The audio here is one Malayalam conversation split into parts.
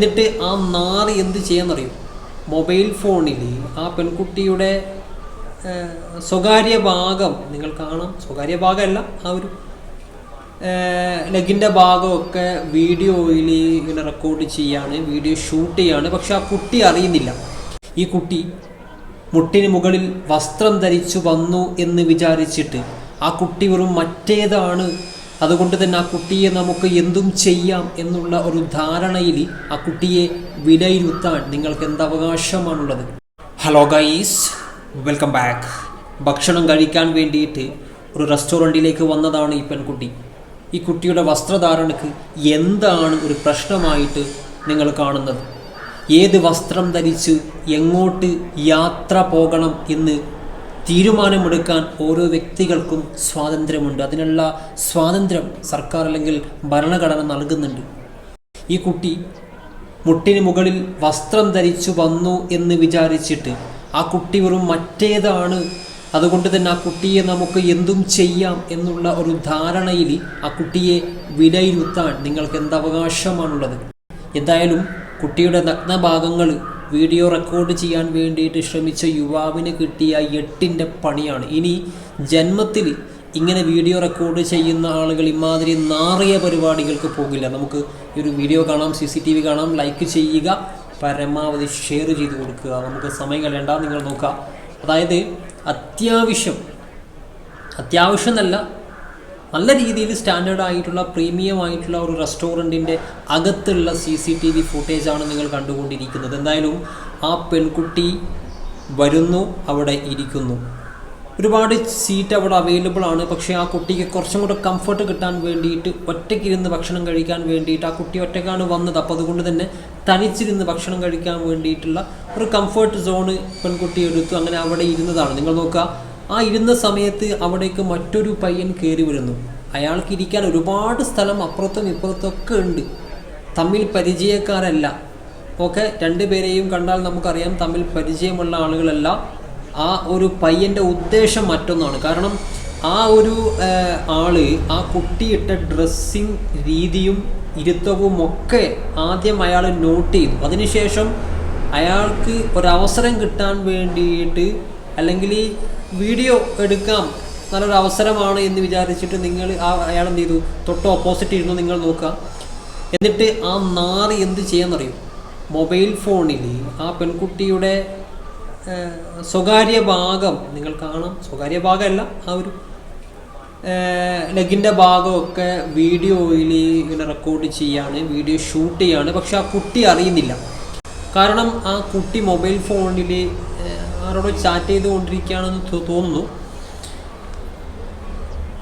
എന്നിട്ട് ആ നാറി എന്ത് ചെയ്യാന്നറിയോ? മൊബൈൽ ഫോണിൽ ആ പെൺകുട്ടിയുടെ സ്വകാര്യ ഭാഗം നിങ്ങൾ കാണാം സ്വകാര്യ ഭാഗമല്ല ആ ഒരു ലെഗിന്റെ ഭാഗമൊക്കെ വീഡിയോയിൽ ഇങ്ങനെ റെക്കോർഡ് ചെയ്യാണ് വീഡിയോ ഷൂട്ട് ചെയ്യാണ് പക്ഷെ ആ കുട്ടി അറിയുന്നില്ല. ഈ കുട്ടി മുട്ടിന് മുകളിൽ വസ്ത്രം ധരിച്ചു വന്നു എന്ന് വിചാരിച്ചിട്ട് ആ കുട്ടി വെറും മറ്റേതാണ് അതുകൊണ്ട് തന്നെ ആ കുട്ടിയെ നമുക്ക് എന്തും ചെയ്യാം എന്നുള്ള ഒരു ധാരണയിൽ ആ കുട്ടിയെ വിലയിരുത്താൻ നിങ്ങൾക്ക് എന്ത് അവകാശമാണുള്ളത്? ഹലോ ഗൈസ് വെൽക്കം ബാക്ക് ഭക്ഷണം കഴിക്കാൻ വേണ്ടിയിട്ട് ഒരു റെസ്റ്റോറന്റിലേക്ക് വന്നതാണ് ഈ പെൺകുട്ടി. ഈ കുട്ടിയുടെ വസ്ത്രധാരണക്ക് എന്താണ് ഒരു പ്രശ്നമായിട്ട് നിങ്ങൾ കാണുന്നത്? ഏത് വസ്ത്രം ധരിച്ച് എങ്ങോട്ട് യാത്ര പോകണം എന്ന് തീരുമാനമെടുക്കാൻ ഓരോ വ്യക്തികൾക്കും സ്വാതന്ത്ര്യമുണ്ട്. അതിനുള്ള സ്വാതന്ത്ര്യം സർക്കാർ അല്ലെങ്കിൽ ഭരണഘടന നൽകുന്നുണ്ട്. ഈ കുട്ടി മുട്ടിന് മുകളിൽ വസ്ത്രം ധരിച്ചു വന്നു എന്ന് വിചാരിച്ചിട്ട് ആ കുട്ടി വെറും മറ്റേതാണ്. അതുകൊണ്ട് തന്നെ ആ കുട്ടിയെ നമുക്ക് എന്തും ചെയ്യാം എന്നുള്ള ഒരു ധാരണയിൽ ആ കുട്ടിയെ വിലയിരുത്താൻ നിങ്ങൾക്ക് എന്തവകാശമാണുള്ളത് എന്തായാലും കുട്ടിയുടെ നഗ്നഭാഗങ്ങൾ വീഡിയോ റെക്കോർഡ് ചെയ്യാൻ വേണ്ടിയിട്ട് ശ്രമിച്ച യുവാവിന് കിട്ടിയ എട്ടിന്റെ പണിയാണ്. ഇനി ജന്മത്തിൽ ഇങ്ങനെ വീഡിയോ റെക്കോർഡ് ചെയ്യുന്ന ആളുകൾ ഇമാതിരി നാറിയ പരിപാടികൾക്ക് പോകില്ല. നമുക്ക് ഈ ഒരു വീഡിയോ കാണാം സി സി ടി വി കാണാം. ലൈക്ക് ചെയ്യുക പരമാവധി ഷെയർ ചെയ്ത് കൊടുക്കുക. നമുക്ക് സമയം കളയണ്ട നിങ്ങൾ നോക്കുക അതായത് അത്യാവശ്യം അത്യാവശ്യം എന്നല്ല നല്ല രീതിയിൽ സ്റ്റാൻഡേർഡ് ആയിട്ടുള്ള പ്രീമിയം ആയിട്ടുള്ള ഒരു റെസ്റ്റോറന്റിന്റെ അകത്തുള്ള സി സി ടി വി ഫുട്ടേജാണ് നിങ്ങൾ കണ്ടുകൊണ്ടിരിക്കുന്നത്. എന്തായാലും ആ പെൺകുട്ടി വരുന്നു അവിടെ ഇരിക്കുന്നു. ഒരുപാട് സീറ്റ് അവിടെ അവൈലബിൾ ആണ്. പക്ഷേ ആ കുട്ടിക്ക് കുറച്ചും കൂടെ കംഫർട്ട് കിട്ടാൻ വേണ്ടിയിട്ട് ഒറ്റയ്ക്കിരുന്ന് ഭക്ഷണം കഴിക്കാൻ വേണ്ടിയിട്ട് ആ കുട്ടി ഒറ്റയ്ക്കാണ് വന്നത്. അപ്പോൾ അതുകൊണ്ട് തന്നെ തനിച്ചിരുന്ന് ഭക്ഷണം കഴിക്കാൻ വേണ്ടിയിട്ടുള്ള ഒരു കംഫർട്ട് സോണ് പെൺകുട്ടി എടുത്തു. അങ്ങനെ അവിടെ ഇരുന്നതാണ്. നിങ്ങൾ നോക്കുക ആ ഇരുന്ന സമയത്ത് അവിടേക്ക് മറ്റൊരു പയ്യൻ കയറി വരുന്നു. അയാൾക്ക് ഇരിക്കാൻ ഒരുപാട് സ്ഥലം അപ്പുറത്തും ഇപ്പുറത്തൊക്കെ ഉണ്ട്. തമ്മിൽ പരിചയക്കാരല്ല. ഓക്കെ രണ്ടുപേരെയും കണ്ടാൽ നമുക്കറിയാം തമ്മിൽ പരിചയമുള്ള ആളുകളല്ല. ആ ഒരു പയ്യന്റെ ഉദ്ദേശം മറ്റൊന്നാണ്. കാരണം ആ ഒരു ആൾ ആ കുട്ടിയിട്ട ഡ്രസ്സിങ് രീതിയും ഇരുത്തവും ഒക്കെ ആദ്യം അയാൾ നോട്ട് ചെയ്തു. അതിനുശേഷം അയാൾക്ക് ഒരവസരം കിട്ടാൻ വേണ്ടിയിട്ട് അല്ലെങ്കിൽ ഈ വീഡിയോ എടുക്കാം നല്ലൊരു അവസരമാണ് എന്ന് വിചാരിച്ചിട്ട് നിങ്ങൾ ആ അയാൾ എന്ത് ചെയ്തു? തൊട്ട് ഓപ്പോസിറ്റ് ഇരുന്ന് നിങ്ങൾ നോക്കുക. എന്നിട്ട് ആ നാറി എന്ത് ചെയ്യാന്നറിയും? മൊബൈൽ ഫോണിൽ ആ പെൺകുട്ടിയുടെ സ്വകാര്യ ഭാഗം നിങ്ങൾ കാണാം. സ്വകാര്യ ഭാഗമല്ല ആ ഒരു ലെഗിന്റെ ഭാഗമൊക്കെ വീഡിയോയിൽ ഇങ്ങനെ റെക്കോർഡ് ചെയ്യാണ് വീഡിയോ ഷൂട്ട് ചെയ്യാണ്. പക്ഷെ ആ കുട്ടി അറിയുന്നില്ല. കാരണം ആ കുട്ടി മൊബൈൽ ഫോണിൽ ആരോടോ ചാറ്റ് ചെയ്തുകൊണ്ടിരിക്കുകയാണെന്ന് തോന്നുന്നു.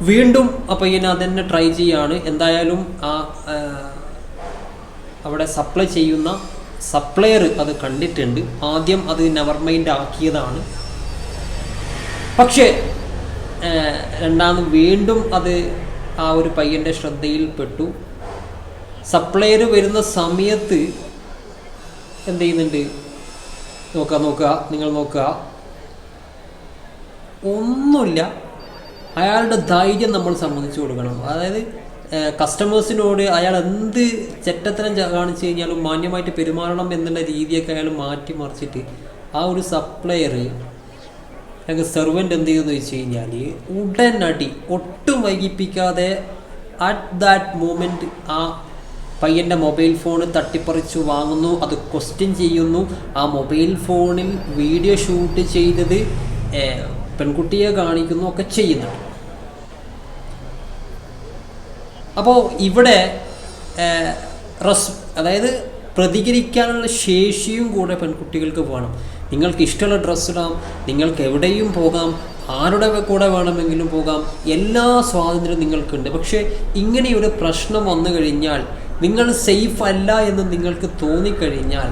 വീണ്ടും ആ ഇങ്ങനെ അതന്നെ ട്രൈ ചെയ്യാണ്. എന്തായാലും ആ അവിടെ സപ്ലൈ ചെയ്യുന്ന സപ്ലയർ അത് കണ്ടിട്ടുണ്ട്. ആദ്യം അത് നെവർ മൈൻഡ് ആക്കിയതാണ്. പക്ഷേ രണ്ടാമത് വീണ്ടും അത് ആ ഒരു പയ്യന്റെ ശ്രദ്ധയിൽപ്പെട്ടു. സപ്ലയർ വരുന്ന സമയത്ത് എന്ത് ചെയ്യുന്നുണ്ട്? നോക്കുക നോക്കുക നിങ്ങൾ നോക്കുക ഒന്നുമില്ല. അയാളുടെ ധൈര്യം നമ്മൾ സമ്മതിച്ചു കൊടുക്കണം. അതായത് കസ്റ്റമേഴ്സിനോട് അയാൾ എന്ത് ചെറ്റത്തരം കാണിച്ചു കഴിഞ്ഞാലും മാന്യമായിട്ട് പെരുമാറണം എന്നുള്ള രീതിയൊക്കെ അയാൾ മാറ്റി മറിച്ചിട്ട് ആ ഒരു സപ്ലയർ അല്ലെങ്കിൽ സെർവന്റ് എന്ത് ചെയ്യുമെന്ന് വെച്ച് കഴിഞ്ഞാൽ ഉടനടി ഒട്ടും വൈകിപ്പിക്കാതെ അറ്റ് ദാറ്റ് മൂമെന്റ് ആ പയ്യന്റെ മൊബൈൽ ഫോൺ തട്ടിപ്പറിച്ചു വാങ്ങുന്നു. അത് ക്വസ്റ്റ്യൻ ചെയ്യുന്നു. ആ മൊബൈൽ ഫോണിൽ വീഡിയോ ഷൂട്ട് ചെയ്തത് പെൺകുട്ടിയെ കാണിക്കുന്നു ഒക്കെ ചെയ്യുന്നുണ്ട്. അപ്പോൾ ഇവിടെ റസ് അതായത് പ്രതികരിക്കാനുള്ള ശേഷിയും കൂടെ പെൺകുട്ടികൾക്ക് വേണം. നിങ്ങൾക്ക് ഇഷ്ടമുള്ള ഡ്രസ്സ് ഇടാം. നിങ്ങൾക്ക് എവിടെയും പോകാം. ആരുടെ കൂടെ വേണമെങ്കിലും പോകാം. എല്ലാ സ്വാതന്ത്ര്യവും നിങ്ങൾക്കുണ്ട്. പക്ഷേ ഇങ്ങനെയൊരു പ്രശ്നം വന്നു കഴിഞ്ഞാൽ നിങ്ങൾ സേഫ് അല്ല എന്ന് നിങ്ങൾക്ക് തോന്നിക്കഴിഞ്ഞാൽ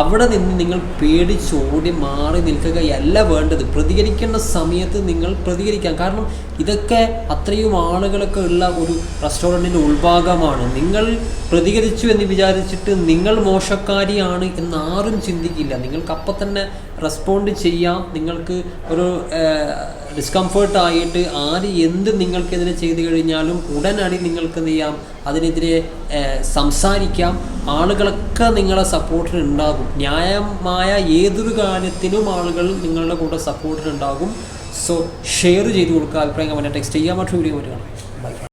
അവിടെ നിന്ന് നിങ്ങൾ പേടിച്ചോടി മാറി നിൽക്കുകയല്ല വേണ്ടത്. പ്രതികരിക്കേണ്ട സമയത്ത് നിങ്ങൾ പ്രതികരിക്കാം. കാരണം ഇതൊക്കെ അത്രയും ആളുകളൊക്കെ ഉള്ള ഒരു റെസ്റ്റോറന്റിന്റെ ഉൾഭാഗമാണ്. നിങ്ങൾ പ്രതികരിച്ചു എന്ന് വിചാരിച്ചിട്ട് നിങ്ങൾ മോശക്കാരിയാണ് എന്ന് ആരും ചിന്തിക്കില്ല. നിങ്ങൾക്ക് അപ്പം തന്നെ റെസ്പോണ്ട് ചെയ്യാം. നിങ്ങൾക്ക് ഒരു ഡിസ്കംഫേർട്ട് ആയിട്ട് ആര് എന്ത് നിങ്ങൾക്കെതിരെ ചെയ്തു കഴിഞ്ഞാലും ഉടനടി നിങ്ങൾക്ക് എന്ത് ചെയ്യാം? അതിനെതിരെ സംസാരിക്കാം. ആളുകളൊക്കെ നിങ്ങളെ സപ്പോർട്ടിന് ഉണ്ടാകും ന്യായമായ ഏതൊരു കാര്യത്തിനും ആളുകൾ നിങ്ങളുടെ കൂടെ സപ്പോർട്ടിന് ഉണ്ടാകും സോ ഷെയർ ചെയ്ത് കൊടുക്കുക. അഭിപ്രായം കമന്റ് ടെക്സ്റ്റ് ചെയ്യാൻ മറ്റൊരു വീഡിയോ പറ്റുകയാണ് ബൈ